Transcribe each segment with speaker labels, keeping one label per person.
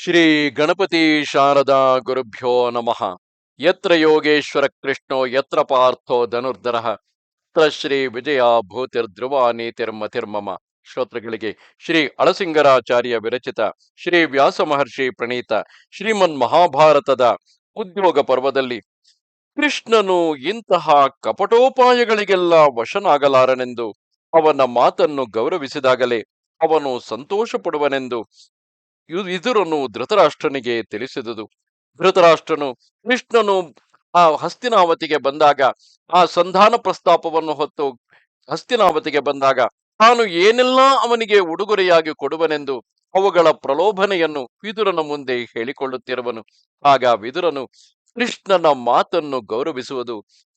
Speaker 1: ಶ್ರೀ ಗಣಪತಿ ಶಾರದಾ ಗುರುಭ್ಯೋ ನಮಃ. ಯತ್ರ ಯೋಗೇಶ್ವರ ಕೃಷ್ಣೋ, ಯತ್ರ ಪಾರ್ಥೋ ಧನುರ್ಧರ. ಶ್ರೀ ವಿಜಯ ಭೂತಿರ್ಧ್ರುವ ನೀತಿರ್ಮತಿರ್ಮಮ ಶ್ರೋತೃಗಳಿಗೆ ಶ್ರೀ ಅಳಸಿಂಗರಾಚಾರ್ಯ ವಿರಚಿತ ಶ್ರೀ ವ್ಯಾಸ ಮಹರ್ಷಿ ಪ್ರಣೀತ ಶ್ರೀಮನ್ ಮಹಾಭಾರತದ ಉದ್ಯೋಗ ಪರ್ವದಲ್ಲಿ ಕೃಷ್ಣನು ಇಂತಹ ಕಪಟೋಪಾಯಗಳಿಗೆಲ್ಲ ವಶನಾಗಲಾರನೆಂದು, ಅವನ ಮಾತನ್ನು ಗೌರವಿಸಿದಾಗಲೇ ಅವನು ಸಂತೋಷ ಪಡುವನೆಂದು ವಿದುರನು ಧೃತರಾಷ್ಟ್ರನಿಗೆ ತಿಳಿಸಿದುದು. ಧೃತರಾಷ್ಟ್ರನು ಕೃಷ್ಣನು ಆ ಹಸ್ತಿನಾವತಿಗೆ ಬಂದಾಗ ಆ ಸಂಧಾನ ಪ್ರಸ್ತಾಪವನ್ನು ಹೊತ್ತು ಹಸ್ತಿನಾವತಿಗೆ ಬಂದಾಗ ತಾನು ಏನೆಲ್ಲಾ ಅವನಿಗೆ ಉಡುಗೊರೆಯಾಗಿ ಕೊಡುವನೆಂದು ಅವುಗಳ ಪ್ರಲೋಭನೆಯನ್ನು ವಿದುರನ ಮುಂದೆ ಹೇಳಿಕೊಳ್ಳುತ್ತಿರುವನು. ಆಗ ವಿದುರನು ಕೃಷ್ಣನ ಮಾತನ್ನು ಗೌರವಿಸುವುದು,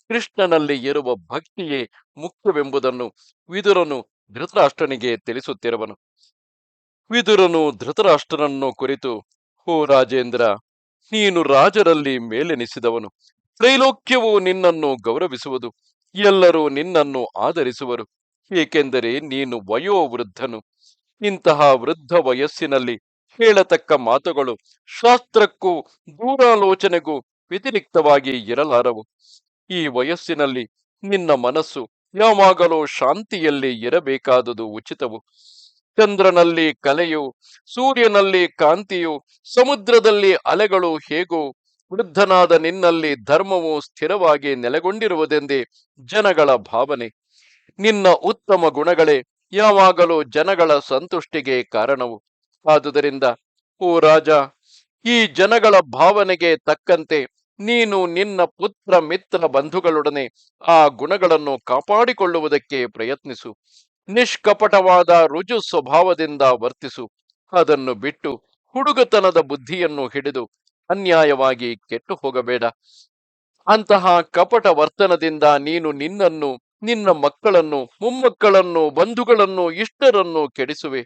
Speaker 1: ಕೃಷ್ಣನಲ್ಲಿ ಇರುವ ಭಕ್ತಿಯೇ ಮುಖ್ಯವೆಂಬುದನ್ನು ವಿದುರನು ಧೃತರಾಷ್ಟ್ರನಿಗೆ ತಿಳಿಸುತ್ತಿರುವನು. ವಿದುರನು ಧೃತರಾಷ್ಟ್ರನನ್ನು ಕುರಿತು ಓ ರಾಜೇಂದ್ರ, ನೀನು ರಾಜರಲ್ಲಿ ಮೇಲೆನಿಸಿದವನು. ತ್ರೈಲೋಕ್ಯವು ನಿನ್ನನ್ನು ಗೌರವಿಸುವುದು, ಎಲ್ಲರೂ ನಿನ್ನನ್ನು ಆದರಿಸುವರು ಏಕೆಂದರೆ ನೀನು ವಯೋವೃದ್ಧನು. ಇಂತಹ ವೃದ್ಧ ವಯಸ್ಸಿನಲ್ಲಿ ಹೇಳತಕ್ಕ ಮಾತುಗಳು ಶಾಸ್ತ್ರಕ್ಕೂ ದೂರಾಲೋಚನೆಗೂ ವ್ಯತಿರಿಕ್ತವಾಗಿ ಇರಲಾರವು. ಈ ವಯಸ್ಸಿನಲ್ಲಿ ನಿನ್ನ ಮನಸ್ಸು ಯಾವಾಗಲೂ ಶಾಂತಿಯಲ್ಲಿ ಇರಬೇಕಾದುದು ಉಚಿತವು. ಚಂದ್ರನಲ್ಲಿ ಕಲೆಯು, ಸೂರ್ಯನಲ್ಲಿ ಕಾಂತಿಯು, ಸಮುದ್ರದಲ್ಲಿ ಅಲೆಗಳು ಹೇಗೋ, ವೃದ್ಧನಾದ ನಿನ್ನಲ್ಲಿ ಧರ್ಮವು ಸ್ಥಿರವಾಗಿ ನೆಲೆಗೊಂಡಿರುವುದೆಂದೇ ಜನಗಳ ಭಾವನೆ. ನಿನ್ನ ಉತ್ತಮ ಗುಣಗಳೇ, ಯಾವಾಗಲೂ ಜನಗಳ ಸಂತುಷ್ಟಿಗೆ ಕಾರಣವು. ಆದುದರಿಂದ, ಓ ರಾಜ, ಈ ಜನಗಳ ಭಾವನೆಗೆ ತಕ್ಕಂತೆ ನೀನು ನಿನ್ನ ಪುತ್ರ ಮಿತ್ರ ಬಂಧುಗಳೊಡನೆ ಆ ಗುಣಗಳನ್ನು ಕಾಪಾಡಿಕೊಳ್ಳುವುದಕ್ಕೆ ಪ್ರಯತ್ನಿಸು. ನಿಷ್ಕಪಟವಾದ ರುಜು ಸ್ವಭಾವದಿಂದ ವರ್ತಿಸು. ಅದನ್ನು ಬಿಟ್ಟು ಹುಡುಗತನದ ಬುದ್ಧಿಯನ್ನು ಹಿಡಿದು ಅನ್ಯಾಯವಾಗಿ ಕೆಟ್ಟು ಹೋಗಬೇಡ. ಅಂತಹ ಕಪಟ ವರ್ತನದಿಂದ ನೀನು ನಿನ್ನನ್ನು, ನಿನ್ನ ಮಕ್ಕಳನ್ನು, ಮೊಮ್ಮಕ್ಕಳನ್ನು, ಬಂಧುಗಳನ್ನು ಇಷ್ಟರನ್ನು ಕೆಡಿಸುವೆ.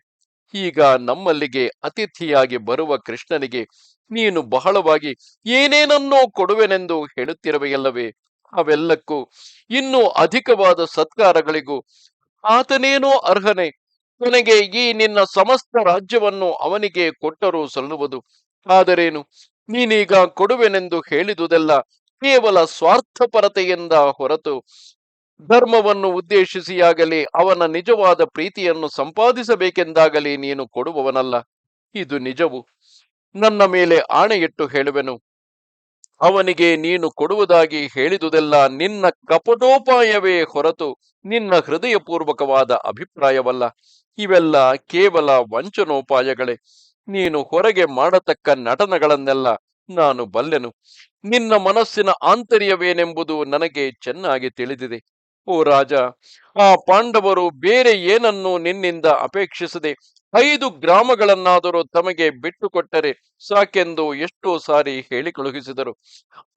Speaker 1: ಈಗ ನಮ್ಮಲ್ಲಿಗೆ ಅತಿಥಿಯಾಗಿ ಬರುವ ಕೃಷ್ಣನಿಗೆ ನೀನು ಬಹಳವಾಗಿ ಏನೇನನ್ನೋ ಕೊಡುವೆನೆಂದು ಹೇಳುತ್ತಿರುವೆಯಲ್ಲವೇ? ಅವೆಲ್ಲಕ್ಕೂ ಇನ್ನೂ ಅಧಿಕವಾದ ಸತ್ಕಾರಗಳಿಗೂ ಆತನೇನೋ ಅರ್ಹನೆ. ಕೊನೆಗೆ ಈ ನಿನ್ನ ಸಮಸ್ತ ರಾಜ್ಯವನ್ನು ಅವನಿಗೆ ಕೊಟ್ಟರೂ ಸಲ್ಲುವುದು. ಆದರೇನು? ನೀನೀಗ ಕೊಡುವೆನೆಂದು ಹೇಳಿದುದೆಲ್ಲ ಕೇವಲ ಸ್ವಾರ್ಥಪರತೆಯಿಂದ ಹೊರತು ಧರ್ಮವನ್ನು ಉದ್ದೇಶಿಸಿಯಾಗಲಿ ಅವನ ನಿಜವಾದ ಪ್ರೀತಿಯನ್ನು ಸಂಪಾದಿಸಬೇಕೆಂದಾಗಲಿ ನೀನು ಕೊಡುವವನಲ್ಲ. ಇದು ನಿಜವು. ನನ್ನ ಮೇಲೆ ಆಣೆಯಿಟ್ಟು ಹೇಳುವೆನು. ಅವನಿಗೆ ನೀನು ಕೊಡುವುದಾಗಿ ಹೇಳಿದುದೆಲ್ಲ ನಿನ್ನ ಕಪಟೋಪಾಯವೇ ಹೊರತು ನಿನ್ನ ಹೃದಯಪೂರ್ವಕವಾದ ಅಭಿಪ್ರಾಯವಲ್ಲ. ಇವೆಲ್ಲ ಕೇವಲ ವಂಚನೋಪಾಯಗಳೇ. ನೀನು ಹೊರಗೆ ಮಾಡತಕ್ಕ ನಟನಗಳನ್ನೆಲ್ಲ ನಾನು ಬಲ್ಲೆನು. ನಿನ್ನ ಮನಸ್ಸಿನ ಆಂತರ್ಯವೇನೆಂಬುದು ನನಗೆ ಚೆನ್ನಾಗಿ ತಿಳಿದಿದೆ. ಓ ರಾಜ, ಆ ಪಾಂಡವರು ಬೇರೆ ಏನನ್ನು ನಿನ್ನಿಂದ ಅಪೇಕ್ಷಿಸದೆ ಐದು ಗ್ರಾಮಗಳನ್ನಾದರೂ ತಮಗೆ ಬಿಟ್ಟುಕೊಟ್ಟರೆ ಸಾಕೆಂದು ಎಷ್ಟೋ ಸಾರಿ ಹೇಳಿ ಕಳುಹಿಸಿದರು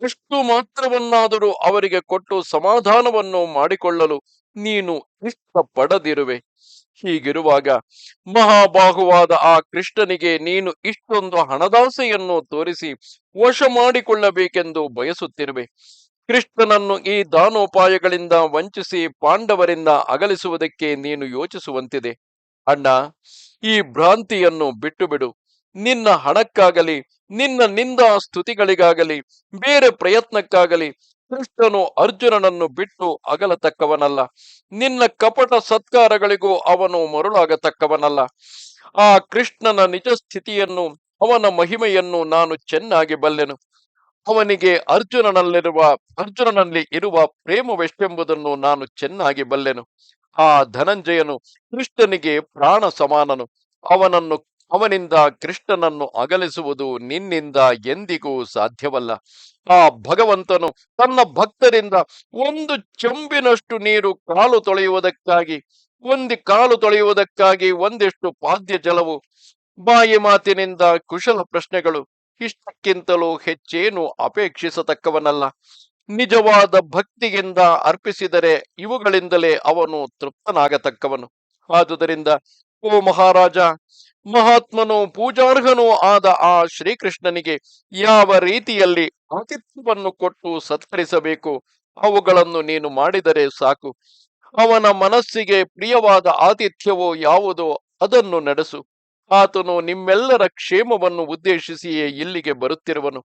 Speaker 1: ಅಷ್ಟು ಮಾತ್ರವನ್ನಾದರೂ ಅವರಿಗೆ ಕೊಟ್ಟು ಸಮಾಧಾನವನ್ನು ಮಾಡಿಕೊಳ್ಳಲು ನೀನು ಇಷ್ಟಪಡದಿರುವೆ. ಹೀಗಿರುವಾಗ ಮಹಾಬಾಹುವಾದ ಆ ಕೃಷ್ಣನಿಗೆ ನೀನು ಇಷ್ಟೊಂದು ಹಣದಾಸೆಯನ್ನು ತೋರಿಸಿ ವಶ ಮಾಡಿಕೊಳ್ಳಬೇಕೆಂದು ಬಯಸುತ್ತಿರುವೆ. ಕೃಷ್ಣನನ್ನು ಈ ದಾನೋಪಾಯಗಳಿಂದ ವಂಚಿಸಿ ಪಾಂಡವರಿಂದ ಅಗಲಿಸುವುದಕ್ಕೆ ನೀನು ಯೋಚಿಸುವಂತಿದೆ. ಅಣ್ಣ, ಈ ಭ್ರಾಂತಿಯನ್ನು ಬಿಟ್ಟು ಬಿಡು ನಿನ್ನ ಹಣಕ್ಕಾಗಲಿ, ನಿನ್ನ ನಿಂದ ಸ್ತುತಿಗಳಿಗಾಗಲಿ, ಬೇರೆ ಪ್ರಯತ್ನಕ್ಕಾಗಲಿ ಕೃಷ್ಣನು ಅರ್ಜುನನನ್ನು ಬಿಟ್ಟು ಅಗಲತಕ್ಕವನಲ್ಲ. ನಿನ್ನ ಕಪಟ ಸತ್ಕಾರಗಳಿಗೂ ಅವನು ಮರುಳಾಗತಕ್ಕವನಲ್ಲ. ಆ ಕೃಷ್ಣನ ನಿಜ ಸ್ಥಿತಿಯನ್ನು, ಅವನ ಮಹಿಮೆಯನ್ನು ನಾನು ಚೆನ್ನಾಗಿ ಬಲ್ಲೆನು. ಅವನಿಗೆ ಅರ್ಜುನನಲ್ಲಿರುವ, ಅರ್ಜುನನಲ್ಲಿ ಇರುವ ಪ್ರೇಮವೆಷ್ಟೆಂಬುದನ್ನು ನಾನು ಚೆನ್ನಾಗಿ ಬಲ್ಲೆನು. ಆ ಧನಂಜಯನು ಕೃಷ್ಣನಿಗೆ ಪ್ರಾಣ ಸಮಾನನು. ಅವನನ್ನು, ಅವನಿಂದ ಕೃಷ್ಣನನ್ನು ಅಗಲಿಸುವುದು ನಿನ್ನಿಂದ ಎಂದಿಗೂ ಸಾಧ್ಯವಲ್ಲ. ಆ ಭಗವಂತನು ತನ್ನ ಭಕ್ತರಿಂದ ಒಂದು ಚೆಂಬಿನಷ್ಟು ನೀರು ಕಾಲು ತೊಳೆಯುವುದಕ್ಕಾಗಿ, ಒಂದು ಕಾಲು ತೊಳೆಯುವುದಕ್ಕಾಗಿ ಒಂದಿಷ್ಟು ಪಾದ್ಯ ಜಲವು, ಬಾಯಿ ಮಾತಿನಿಂದ ಕುಶಲ ಪ್ರಶ್ನೆಗಳು ಇಷ್ಟಕ್ಕಿಂತಲೂ ಹೆಚ್ಚೇನು ಅಪೇಕ್ಷಿಸತಕ್ಕವನಲ್ಲ. ನಿಜವಾದ ಭಕ್ತಿಯಿಂದ ಅರ್ಪಿಸಿದರೆ ಇವುಗಳಿಂದಲೇ ಅವನು ತೃಪ್ತನಾಗತಕ್ಕವನು. ಆದುದರಿಂದ, ಓ ಮಹಾರಾಜ, ಮಹಾತ್ಮನು ಪೂಜಾರ್ಹನೂ ಆದ ಆ ಶ್ರೀಕೃಷ್ಣನಿಗೆ ಯಾವ ರೀತಿಯಲ್ಲಿ ಆತಿಥ್ಯವನ್ನು ಕೊಟ್ಟು ಸತ್ಕರಿಸಬೇಕು? ಅವುಗಳನ್ನು ನೀನು ಮಾಡಿದರೆ ಸಾಕು. ಅವನ ಮನಸ್ಸಿಗೆ ಪ್ರಿಯವಾದ ಆತಿಥ್ಯವು ಯಾವುದೋ ಅದನ್ನು ನಡೆಸು. ಆತನು ನಿಮ್ಮೆಲ್ಲರ ಕ್ಷೇಮವನ್ನು ಉದ್ದೇಶಿಸಿಯೇ ಇಲ್ಲಿಗೆ ಬರುತ್ತಿರುವನು.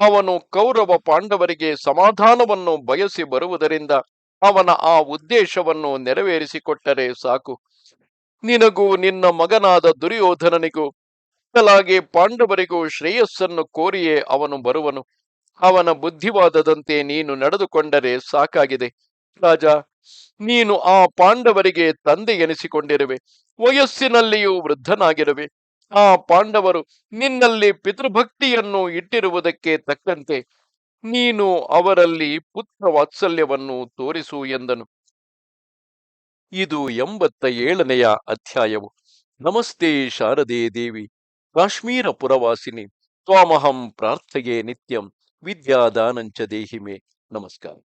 Speaker 1: ಅವನು ಕೌರವ ಪಾಂಡವರಿಗೆ ಸಮಾಧಾನವನ್ನು ಬಯಸಿ ಬರುವುದರಿಂದ ಅವನ ಆ ಉದ್ದೇಶವನ್ನು ನೆರವೇರಿಸಿಕೊಟ್ಟರೆ ಸಾಕು. ನಿನಗೂ ನಿನ್ನ ಮಗನಾದ ದುರ್ಯೋಧನನಿಗೂ ಬದಲಾಗಿ ಪಾಂಡವರಿಗೂ ಶ್ರೇಯಸ್ಸನ್ನು ಕೋರಿಯೇ ಅವನು ಬರುವನು. ಅವನ ಬುದ್ಧಿವಾದದಂತೆ ನೀನು ನಡೆದುಕೊಂಡರೆ ಸಾಕಾಗಿದೆ. ರಾಜ, ನೀನು ಆ ಪಾಂಡವರಿಗೆ ತಂದೆ ಎನಿಸಿಕೊಂಡಿರುವೆ. ವಯಸ್ಸಿನಲ್ಲಿಯೂ ವೃದ್ಧನಾಗಿರುವೆ. ಆ ಪಾಂಡವರು ನಿನ್ನಲ್ಲಿ ಪಿತೃಭಕ್ತಿಯನ್ನು ಇಟ್ಟಿರುವುದಕ್ಕೆ ತಕ್ಕಂತೆ ನೀನು ಅವರಲ್ಲಿ ಪುತ್ರ ವಾತ್ಸಲ್ಯವನ್ನು ತೋರಿಸು ಎಂದನು. ಇದು ಎಂಬತ್ತ ಏಳನೆಯ ಅಧ್ಯಾಯವು. ನಮಸ್ತೆ ಶಾರದೆ ದೇವಿ. ಕಾಶ್ಮೀರ ಪುರವಾಸಿನಿ. ತ್ವಾಮಹಂ ಪ್ರಾರ್ಥೆಯೇ ನಿತ್ಯಂ. ವಿದ್ಯಾದಾನಂಚ ದೇಹಿಮೆ. ನಮಸ್ಕಾರ.